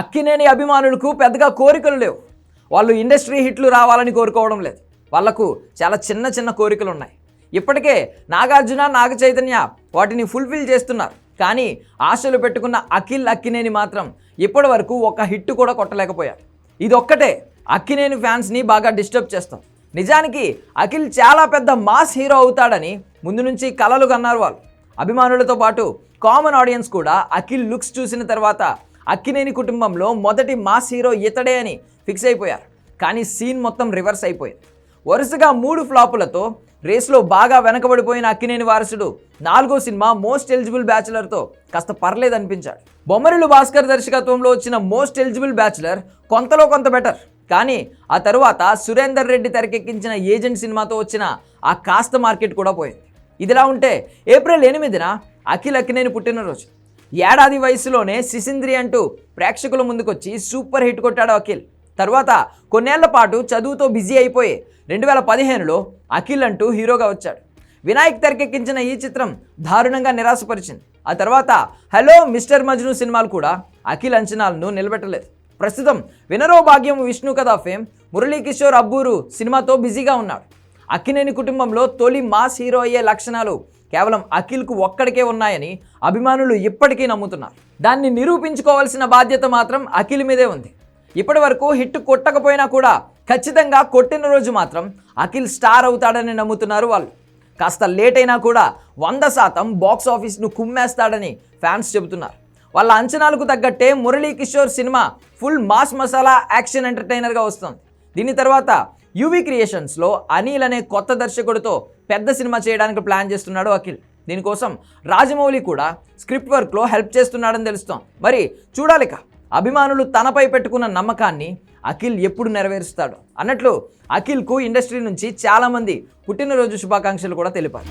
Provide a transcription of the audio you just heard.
అక్కినేని అభిమానులకు పెద్దగా కోరికలు లేవు. వాళ్ళు ఇండస్ట్రీ హిట్లు రావాలని కోరుకోవడం లేదు. వాళ్ళకు చాలా చిన్న చిన్న కోరికలు ఉన్నాయి. ఇప్పటికే నాగార్జున నాగ చైతన్య వాటిని ఫుల్ఫిల్ చేస్తున్నారు. కానీ ఆశలు పెట్టుకున్న అఖిల్ అక్కినేని మాత్రం ఇప్పటి వరకు ఒక హిట్ కూడా కొట్టలేకపోయారు. ఇదొక్కటే అక్కినేని ఫ్యాన్స్ని బాగా డిస్టర్బ్ చేస్తాం. నిజానికి అఖిల్ చాలా పెద్ద మాస్ హీరో అవుతాడని ముందు నుంచి కలలు కన్నారు వాళ్ళు. అభిమానులతో పాటు కామన్ ఆడియన్స్ కూడా అఖిల్ లుక్స్ చూసిన తర్వాత అక్కినేని కుటుంబంలో మొదటి మాస్ హీరో ఇతడే అని ఫిక్స్ అయిపోయారు. కానీ సీన్ మొత్తం రివర్స్ అయిపోయింది. వరుసగా మూడు ఫ్లాపులతో రేస్లో బాగా వెనకబడిపోయిన అక్కినేని వారసుడు నాలుగో సినిమా మోస్ట్ ఎలిజిబుల్ బ్యాచులర్తో కాస్త పర్లేదనిపించాడు. బొమ్మరిలు భాస్కర్ దర్శకత్వంలో వచ్చిన మోస్ట్ ఎలిజిబుల్ బ్యాచులర్ కొంతలో కొంత బెటర్. కానీ ఆ తరువాత సురేందర్ రెడ్డి తెరకెక్కించిన ఏజెంట్ సినిమాతో వచ్చిన ఆ కాస్త మార్కెట్ కూడా పోయింది. ఇదిలా ఉంటే ఏప్రిల్ ఎనిమిదిన అఖిల్ అక్కినేని పుట్టినరోజు. ఏడాది వయసులోనే సిసింద్రి అంటూ ప్రేక్షకుల ముందుకొచ్చి సూపర్ హిట్ కొట్టాడు అఖిల్. తర్వాత కొన్నేళ్ళ పాటు చదువుతో బిజీ అయిపోయి రెండు వేల పదిహేనులో అఖిల్ అంటూ హీరోగా వచ్చాడు. వినాయక్ తెరకెక్కించిన ఈ చిత్రం దారుణంగా నిరాశపరిచింది. ఆ తర్వాత హలో మిస్టర్ మజ్ను సినిమాలు కూడా అఖిల్ అంచనాలను నిలబెట్టలేదు. ప్రస్తుతం వినరో భాగ్యం విష్ణు కథ ఫేమ్ మురళీకిషోర్ అబ్బూరు సినిమాతో బిజీగా ఉన్నాడు. అక్కినేని కుటుంబంలో తొలి మాస్ హీరో అయ్యే లక్షణాలు కేవలం అఖిల్కు ఒక్కడికే ఉన్నాయని అభిమానులు ఇప్పటికీ నమ్ముతున్నారు. దాన్ని నిరూపించుకోవాల్సిన బాధ్యత మాత్రం అఖిల్ మీదే ఉంది. ఇప్పటి వరకు హిట్ కొట్టకపోయినా కూడా ఖచ్చితంగా కొట్టిన రోజు మాత్రం అఖిల్ స్టార్ అవుతాడని నమ్ముతున్నారు వాళ్ళు. కాస్త లేట్ అయినా కూడా వంద శాతం బాక్స్ ఆఫీస్ను కుమ్మేస్తాడని ఫ్యాన్స్ చెబుతున్నారు. వాళ్ళ అంచనాలకు తగ్గట్టే Murali Kishore cinema full mass masala action ఎంటర్టైనర్గా వస్తుంది. దీని తర్వాత యువి క్రియేషన్స్లో అనిల్ అనే కొత్త దర్శకుడితో పెద్ద సినిమా చేయడానికి ప్లాన్ చేస్తున్నాడు అఖిల్. దీనికోసం రాజమౌళి కూడా స్క్రిప్ట్ వర్క్లో హెల్ప్ చేస్తున్నాడని తెలుస్తాం. మరి చూడాలిక. అభిమానులు తనపై పెట్టుకున్న నమ్మకాన్ని అఖిల్ ఎప్పుడు నెరవేరుస్తాడు అన్నట్లు అఖిల్కు ఇండస్ట్రీ నుంచి చాలామంది పుట్టినరోజు శుభాకాంక్షలు కూడా తెలిపారు.